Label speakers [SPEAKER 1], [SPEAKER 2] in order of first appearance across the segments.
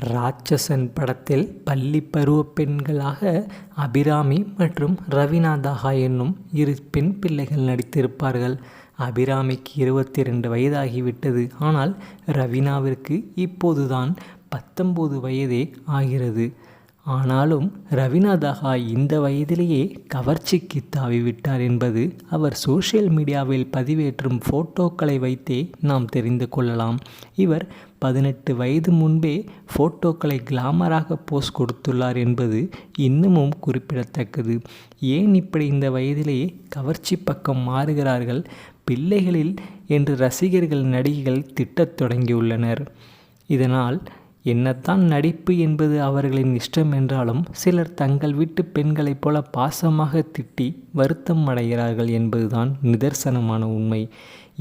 [SPEAKER 1] ராட்சசன் படத்தில் பள்ளி பருவ பெண்களாக அபிராமி மற்றும் ரவிநாதாகா என்னும் இரு பெண் பிள்ளைகள் நடித்திருப்பார்கள். அபிராமிக்கு இருபத்தி ரெண்டு வயதாகிவிட்டது. ஆனால் ரவீனாவிற்கு இப்போதுதான் பத்தொம்போது வயதே ஆகிறது. ஆனாலும் ரவீனா இந்த வயதிலேயே கவர்ச்சிக்கு தாவிவிட்டார் என்பது அவர் சோஷியல் மீடியாவில் பதிவேற்றும் ஃபோட்டோக்களை வைத்தே நாம் தெரிந்து கொள்ளலாம். இவர் பதினெட்டு வயது முன்பே ஃபோட்டோக்களை கிளாமராக போஸ் கொடுத்துள்ளார் என்பது இன்னமும் குறிப்பிடத்தக்கது. ஏன் இப்படி இந்த வயதிலேயே கவர்ச்சி பக்கம் மாறுகிறார்கள்? பிள்ளைகளில் என்று ரசிகர்கள் நடிகைகள் திட்டத் தொடங்கியுள்ளனர். இதனால் என்னத்தான் நடிப்பு என்பது அவர்களின் இஷ்டம் என்றாலும் சிலர் தங்கள் வீட்டு பெண்களைப் போல பாசமாக திட்டி வருத்தம் அடைகிறார்கள் என்பதுதான் நிதர்சனமான உண்மை.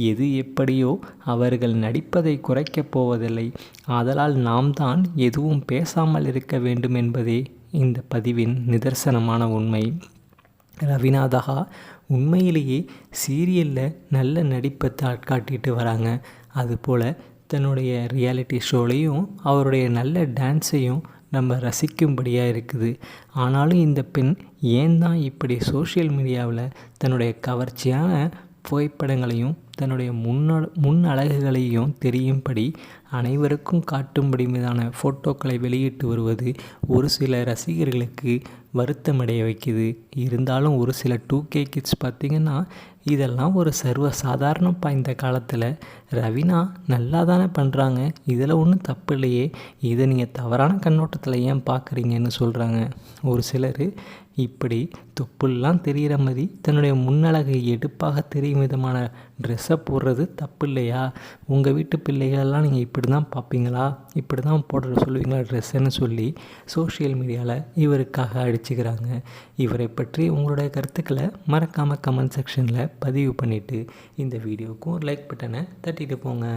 [SPEAKER 1] எது எப்படியோ அவர்கள் நடிப்பதை குறைக்கப் போவதில்லை. ஆதலால் நாம் தான் எதுவும் பேசாமல் இருக்க வேண்டும் என்பதே இந்த பதிவின் நிதர்சனமான உண்மை. ரவிநாதகா உண்மையிலேயே சீரியலில் நல்ல நடிப்பை காட்டிட்டு வராங்க. அதுபோல் தன்னுடைய ரியாலிட்டி ஷோலையும் அவருடைய நல்ல டான்ஸையும் நம்ம ரசிக்கும்படியாக இருக்குது. ஆனாலும் இந்த பெண் ஏன் தான் இப்படி சோஷியல் மீடியாவில் தன்னுடைய கவர்ச்சியான புகைப்படங்களையும் தன்னுடைய முன்ன முன் அழகுகளையும் தெரியும்படி அனைவருக்கும் காட்டும்படி மீதான ஃபோட்டோக்களை வெளியிட்டு வருவது ஒரு சில ரசிகர்களுக்கு வருத்தமடைய வைக்குது. இருந்தாலும் ஒரு சில டூ கே கிட்ஸ் பார்த்திங்கன்னா இதெல்லாம் ஒரு சர்வ சாதாரணப்பா இந்த காலத்தில். ரவினா நல்லா தானே பண்ணுறாங்க இதில் ஒன்றும் தப்பு இல்லையே இதை நீங்கள் தவறான கண்ணோட்டத்தில் ஏன் பார்க்குறீங்கன்னு சொல்கிறாங்க ஒரு சிலர் இப்படி தொப்புலாம் தெரிகிற மாதிரி தன்னுடைய முன்னழகை எடுப்பாக தெரியும் விதமான ட்ரெஸ்ஸை போடுறது தப்பு இல்லையா உங்கள் வீட்டு பிள்ளைகளெல்லாம் நீங்கள் இப்படி தான் பார்ப்பீங்களா இப்படி தான் போடுற சொல்லுவீங்களா ட்ரெஸ்ஸுன்னு சொல்லி சோஷியல் மீடியாவில் இவருக்காக அடிச்சுக்கிறாங்க. இவரை பற்றி உங்களுடைய கருத்துக்களை மறக்காமல் கமெண்ட் செக்ஷனில் பதிவு பண்ணிவிட்டு இந்த வீடியோவுக்கும் ஒரு லைக் பட்டனை தட்டிட்டு போங்க.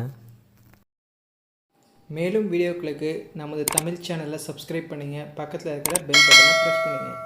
[SPEAKER 2] மேலும் வீடியோக்களுக்கு நமது தமிழ் சேனலை சப்ஸ்கிரைப் பண்ணுங்கள் பக்கத்தில் இருக்கிற பெல் பட்டனை ப்ரெஸ் பண்ணுங்கள்